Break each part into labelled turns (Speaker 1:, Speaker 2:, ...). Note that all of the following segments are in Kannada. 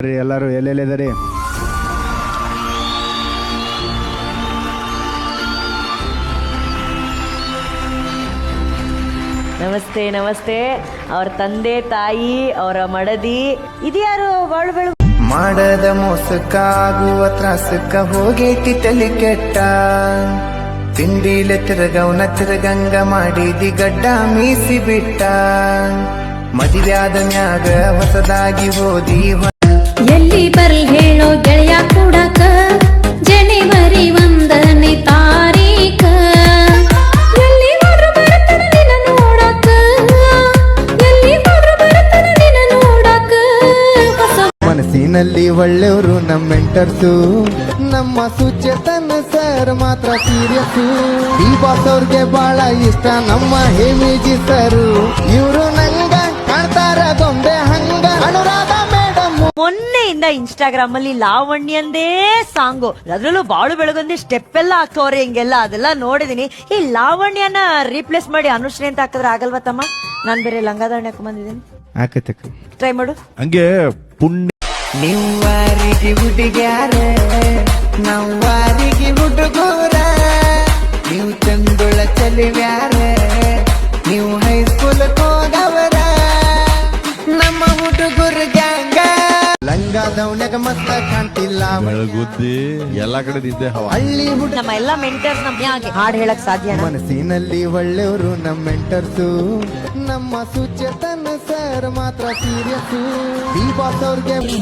Speaker 1: ಬರ್ರಿ ಎಲ್ಲರೂ ಎಲ್ಲೆಲ್ಲಿದ್ದಾರೆ
Speaker 2: ನಮಸ್ತೆ ನಮಸ್ತೆ. ಅವ್ರ ತಂದೆ ತಾಯಿ ಅವರ ಮಡದಿ ಇದ್ಯಾರು ಬಾಳು ಬೆಳು
Speaker 3: ಮಾಡದ ಮೋಸಕ್ಕ ಆಗುವ ತ್ರಾಸಕ್ಕ ಹೋಗೈತಿ ತಲೆ ಕೆಟ್ಟ. ತಿಂಡಿಲೆ ತಿರುಗವನ ತಿರುಗಂಗ ಮಾಡಿದಿ ಗಡ್ಡ ಮೀಸಿ ಬಿಟ್ಟ ಮದುವ್ಯಾದ ಮ್ಯಾಗ ಹೊಸದಾಗಿ ಓದಿ
Speaker 4: ಎಲ್ಲಿ ಬರ್ಲಿ ಹೇಳೋ ಗೆಳೆಯ ಕೂಡಕ? ಜನವರಿ ಒಂದನೇ ತಾರೀಕ. ಎಲ್ಲಿ
Speaker 3: ಮನಸ್ಸಿನಲ್ಲಿ ಒಳ್ಳೆಯವರು ನಮ್ಮ ಮೆಂಟರ್ಸು ನಮ್ಮ ಸುಚೇತನ ಸರ್ ಮಾತ್ರ ಸೀರಿಯಸ್ಸು ಈ ಬಾಸ್ ಅವ್ರಿಗೆ ಬಹಳ ಇಷ್ಟ, ನಮ್ಮ ಹೇಮಿಜಿ ಸರ್ ಇವರು ನಂಗ ಕಾಣ್ತಾರ ಗೊಂಬೆ
Speaker 2: ಮೊನ್ನೆಯಿಂದ ಇನ್ಸ್ಟಾಗ್ರಾಮ್ ಅಲ್ಲಿ ಲಾವಣ್ಯಂದೇ ಸಾಂಗು. ಅದ್ರಲ್ಲೂ ಬಾಳು ಬೆಳಗೊಂದಿ ಸ್ಟೆಪ್ ಎಲ್ಲ ಹಾಕೋರೆ ಹಿಂಗೆಲ್ಲ ಅದೆಲ್ಲ ನೋಡಿದೀನಿ. ಈ ಲಾವಣ್ಯನ ರೀಪ್ಲೇಸ್ ಮಾಡಿ ಅನುಶ್ರೀ ಅಂತ ಹಾಕಿದ್ರೆ ಆಗಲ್ವಾ ತಮ್ಮ? ನಾನ್ ಬೇರೆ ಲಂಗಾದಾವಣಿ ಹಾಕೊಂಡ್ ಬಂದಿದ್ದೀನಿ.
Speaker 3: ಆಕತಕ್ಕ
Speaker 2: ಟ್ರೈ ಮಾಡು.
Speaker 1: ಹಂಗೆ ಪುಣ್ಯ
Speaker 3: ನಿವ್ವಾರಿಗೆ ಹುಡುಗ್ಯಾರ ಹುಡುಗೋರ ನೀವು ಚಂದುಳ ಚಲಿವ್ಯಾರ ನೀವು ಲಂಗ ಮತ್ತ ಮಸ್ತ ಕಾಣ್ತಿಲ್ಲ
Speaker 1: ಬೆಳಗುದ್ದಿ ಎಲ್ಲಾ ಕಡೆ ನಿದ್ದೆ ಹವಾ.
Speaker 3: ಹಳ್ಳಿ ಹುಡುಗ
Speaker 2: ನಮ್ಮ ಎಲ್ಲಾ ಮೆಂಟರ್ಸ್ ನಮ್ ಯಾಕೆ ಹಾಡ್ ಹೇಳಕ್ ಸಾಧ್ಯ
Speaker 3: ಮನಸ್ಸಿನಲ್ಲಿ ಒಳ್ಳೆಯವರು ನಮ್ಮ ಮೆಂಟರ್ಸು ನಮ್ಮ ಸುಚೇತನ ಸರ್ ಮಾತ್ರ ಸೀರಿಯಸ್ಸು ಈ ಬಾಸ್ ಅವ್ರಿಗೆ ನೀ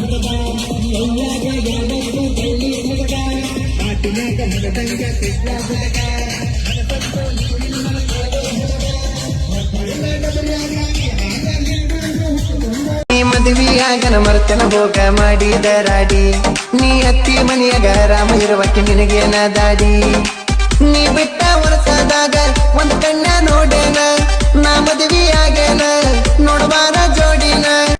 Speaker 3: ಮದುವೆಯಾಗನ ಮರ್ತನ ಭೋಗ ಮಾಡಿದ ರಾಡಿ. ನೀ ಅತ್ತಿ ಮನೆಯಾಗ ರಾಮ ಇರುವಕ್ಕೆ ನಿನಗೇನ ದಾಡಿ. ನೀ ಬಿಟ್ಟ ವರ್ಷದಾಗ ಒಂದ್ ಕಣ್ಣ ನೋಡೇನ